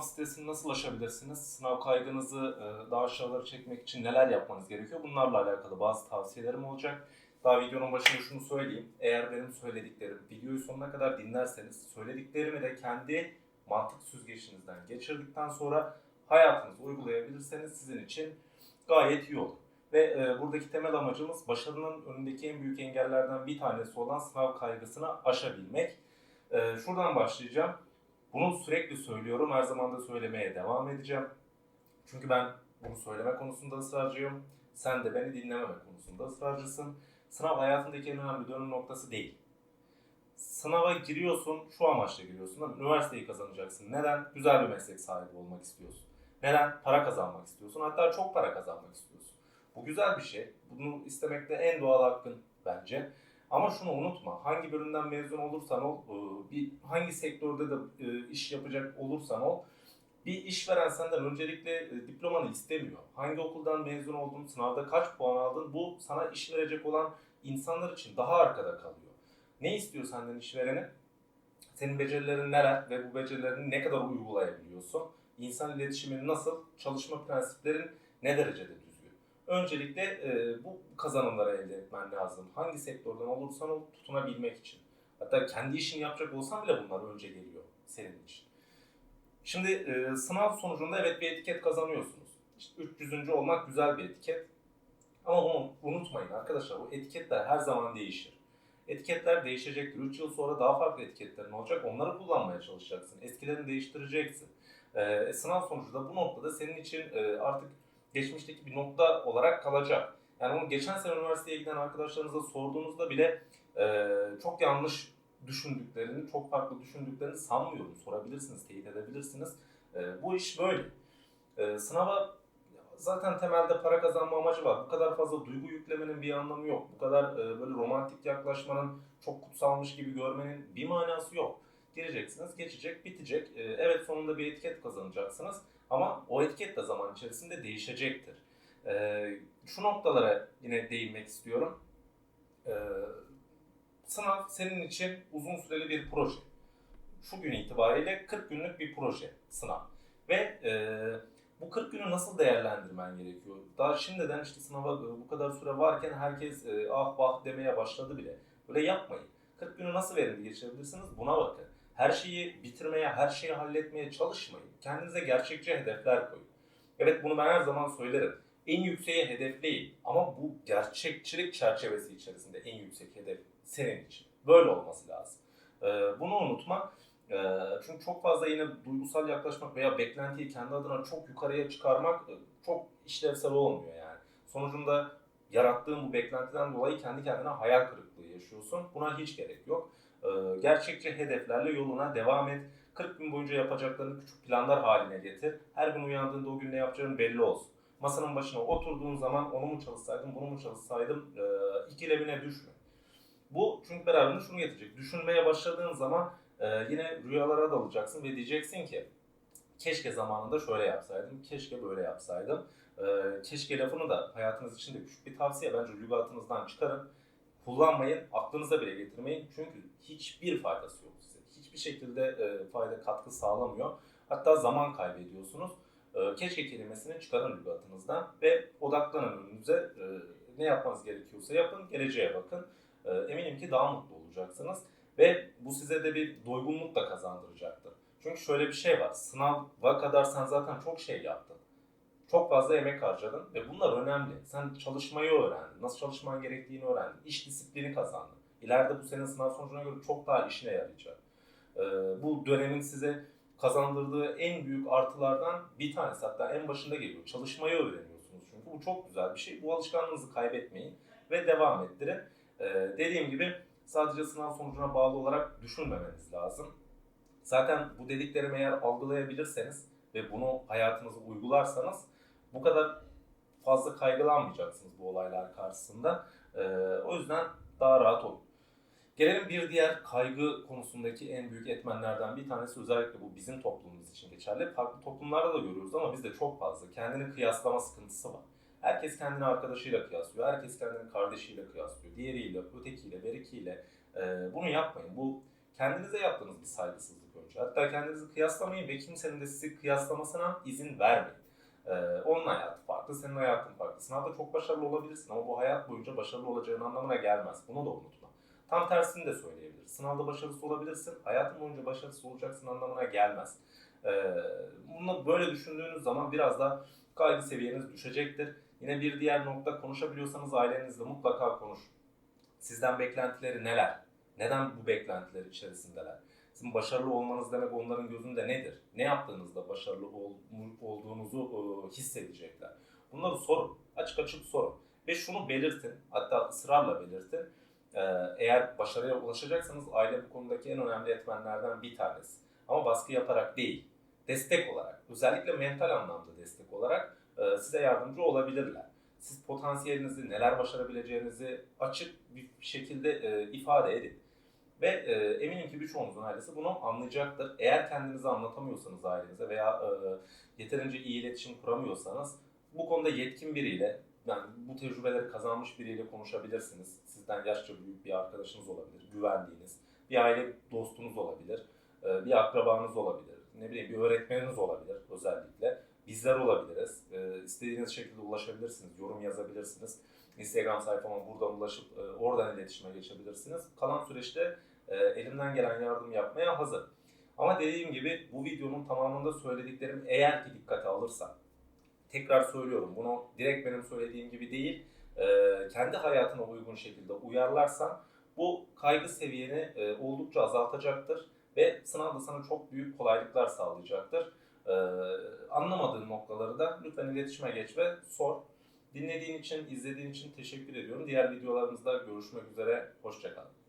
sınav stresini nasıl aşabilirsiniz? Sınav kaygınızı e, daha aşağılara çekmek için neler yapmanız gerekiyor? Bunlarla alakalı bazı tavsiyelerim olacak. Daha videonun başında şunu söyleyeyim. Eğer benim söylediklerim, videoyu sonuna kadar dinlerseniz, söylediklerimi de kendi mantık süzgeçinizden geçirdikten sonra hayatınızda uygulayabilirseniz sizin için gayet iyi olur. Ve e, buradaki temel amacımız başarının önündeki en büyük engellerden bir tanesi olan sınav kaygısını aşabilmek. E, şuradan başlayacağım. Bunu sürekli söylüyorum, her zaman da söylemeye devam edeceğim. Çünkü ben bunu söyleme konusunda ısrarcıyım. Sen de beni dinlememe konusunda ısrarcısın. Sınav hayatındaki en önemli dönüm noktası değil. Sınava giriyorsun, şu amaçla giriyorsun. Üniversiteyi kazanacaksın. Neden? Güzel bir meslek sahibi olmak istiyorsun. Neden? Para kazanmak istiyorsun. Hatta çok para kazanmak istiyorsun. Bu güzel bir şey. Bunu istemek de en doğal hakkın bence. Ama şunu unutma. Hangi bölümden mezun olursan ol, e, bir hangi sektörde de e, iş yapacak olursan ol, bir işveren senden öncelikle e, diplomanı istemiyor. Hangi okuldan mezun oldun, sınavda kaç puan aldın, bu sana iş verecek olan insanlar için daha arkada kalıyor. Ne istiyor senden işvereni? Senin becerilerin neler ve bu becerilerini ne kadar uygulayabiliyorsun? İnsan iletişimin nasıl, çalışma prensiplerin ne derecede düzgün? Öncelikle e, bu kazanımları elde etmen lazım. Hangi sektörden olursan ol tutunabilmek için. Hatta kendi işini yapacak olsan bile bunlar önce geliyor senin için. Şimdi e, sınav sonucunda evet bir etiket kazanıyorsunuz. İşte 300. olmak güzel bir etiket. Ama bunu unutmayın arkadaşlar bu etiketler her zaman değişir. Etiketler değişecektir. 3 yıl sonra daha farklı etiketlerin olacak. Onları kullanmaya çalışacaksın. Eskilerini değiştireceksin. E, sınav sonucu da bu noktada senin için e, artık geçmişteki bir nokta olarak kalacak. Yani bunu geçen sene üniversiteye giden arkadaşlarınıza sorduğunuzda bile e, çok yanlış düşündüklerini, çok farklı düşündüklerini sanmıyorum. Sorabilirsiniz, teyit edebilirsiniz. E, bu iş böyle. E, sınava zaten temelde para kazanma amacı var. Bu kadar fazla duygu yüklemenin bir anlamı yok. Bu kadar e, böyle romantik yaklaşmanın, çok kutsalmış gibi görmenin bir manası yok. Gireceksiniz, geçecek, bitecek. E, evet sonunda bir etiket kazanacaksınız. Ama o etiket de zaman içerisinde değişecektir. E, şu noktalara yine değinmek istiyorum. E, sınav senin için uzun süreli bir proje. Şu gün itibariyle 40 günlük bir proje sınav. Ve e, bu 40 günü nasıl değerlendirmen gerekiyor? Daha şimdiden işte sınava e, bu kadar süre varken herkes e, ah vah demeye başladı bile. Böyle yapmayın. 40 günü nasıl verimli geçirebilirsiniz? Buna bakın. Her şeyi bitirmeye, her şeyi halletmeye çalışmayın. Kendinize gerçekçi hedefler koyun. Evet bunu ben her zaman söylerim. En yükseği hedefleyin. Ama bu gerçekçilik çerçevesi içerisinde en yüksek hedef senin için. Böyle olması lazım. Ee, bunu unutma. Ee, çünkü çok fazla yine duygusal yaklaşmak veya beklentiyi kendi adına çok yukarıya çıkarmak e, çok işlevsel olmuyor yani. Sonucunda yarattığın bu beklentiden dolayı kendi kendine hayal kırıklığı yaşıyorsun. Buna hiç gerek yok. Ee, gerçekçi hedeflerle yoluna devam et. 40 gün boyunca yapacaklarını küçük planlar haline getir. Her gün uyandığında o gün ne yapacağın belli olsun. Masanın başına oturduğun zaman onu mu çalışsaydım, bunu mu çalışsaydım e, ikilemine düşme. Bu çünkü beraberinde şunu getirecek. Düşünmeye başladığın zaman e, yine rüyalara dalacaksın ve diyeceksin ki keşke zamanında şöyle yapsaydım, keşke böyle yapsaydım. E, keşke lafını da hayatınız için de küçük bir tavsiye. Bence lügatınızdan çıkarın. Kullanmayın, aklınıza bile getirmeyin. Çünkü hiçbir faydası yok size. Hiçbir şekilde e, fayda, katkı sağlamıyor. Hatta zaman kaybediyorsunuz. E, keşke kelimesini çıkarın lügatınızdan ve odaklanın önünüze. E, ne yapmanız gerekiyorsa yapın, geleceğe bakın. E, eminim ki daha mutlu olacaksınız. Ve bu size de bir doygunluk da kazandıracaktır. Çünkü şöyle bir şey var. Sınava kadar sen zaten çok şey yaptın. Çok fazla emek harcadın ve bunlar önemli. Sen çalışmayı öğrendin. Nasıl çalışman gerektiğini öğrendin. İş disiplini kazandın. İleride bu senin sınav sonucuna göre çok daha işine yarayacak. Ee, bu dönemin size kazandırdığı en büyük artılardan bir tanesi hatta en başında geliyor. Çalışmayı öğreniyorsunuz çünkü bu çok güzel bir şey. Bu alışkanlığınızı kaybetmeyin ve devam ettirin. Ee, dediğim gibi sadece sınav sonucuna bağlı olarak düşünmemeniz lazım. Zaten bu dediklerimi eğer algılayabilirseniz ve bunu hayatınıza uygularsanız bu kadar fazla kaygılanmayacaksınız bu olaylar karşısında. Ee, o yüzden daha rahat olun. Gelelim bir diğer kaygı konusundaki en büyük etmenlerden bir tanesi özellikle bu bizim toplumumuz için geçerli. Farklı toplumlarda da görüyoruz ama bizde çok fazla. Kendini kıyaslama sıkıntısı var. Herkes kendini arkadaşıyla kıyaslıyor, herkes kendini kardeşiyle kıyaslıyor, diğeriyle, ötekiyle, berikiyle. Ee, bunu yapmayın. Bu kendinize yaptığınız bir saygısızlık önce. Hatta kendinizi kıyaslamayın ve kimsenin de sizi kıyaslamasına izin vermeyin. Ee, onun hayatı farklı, senin hayatın farklı. Sınavda çok başarılı olabilirsin ama bu hayat boyunca başarılı olacağın anlamına gelmez. Bunu da unutma. Tam tersini de söyleyebiliriz. Sınavda başarısız olabilirsin, hayatın boyunca başarısız olacaksın anlamına gelmez. Ee, bunu böyle düşündüğünüz zaman biraz da kaygı seviyeniz düşecektir. Yine bir diğer nokta konuşabiliyorsanız ailenizle mutlaka konuş. Sizden beklentileri neler? Neden bu beklentiler içerisindeler? Sizin başarılı olmanız demek onların gözünde nedir? Ne yaptığınızda başarılı ol- olduğunuzu e, hissedecekler? Bunları sorun. Açık açık sorun. Ve şunu belirtin. Hatta ısrarla belirtin. Ee, eğer başarıya ulaşacaksanız aile bu konudaki en önemli etmenlerden bir tanesi. Ama baskı yaparak değil. Destek olarak. Özellikle mental anlamda destek olarak e, size yardımcı olabilirler. Siz potansiyelinizi, neler başarabileceğinizi açık bir şekilde e, ifade edin. Ve e, eminim ki birçoğunuzun ailesi bunu anlayacaktır. Eğer kendinizi anlatamıyorsanız ailenize veya e, yeterince iyi iletişim kuramıyorsanız bu konuda yetkin biriyle, yani bu tecrübeleri kazanmış biriyle konuşabilirsiniz. Sizden yaşça büyük bir arkadaşınız olabilir, güvendiğiniz, bir aile dostunuz olabilir, e, bir akrabanız olabilir, ne bileyim bir öğretmeniniz olabilir özellikle. Bizler olabiliriz. E, istediğiniz şekilde ulaşabilirsiniz, yorum yazabilirsiniz. Instagram sayfama buradan ulaşıp e, oradan iletişime geçebilirsiniz. Kalan süreçte e, elimden gelen yardım yapmaya hazır. Ama dediğim gibi bu videonun tamamında söylediklerim eğer ki dikkate alırsan, tekrar söylüyorum bunu direkt benim söylediğim gibi değil, e, kendi hayatına uygun şekilde uyarlarsan bu kaygı seviyeni e, oldukça azaltacaktır ve sınavda sana çok büyük kolaylıklar sağlayacaktır. Anlamadığın noktaları da lütfen iletişime geç ve sor. Dinlediğin için, izlediğin için teşekkür ediyorum. Diğer videolarımızda görüşmek üzere. Hoşçakalın.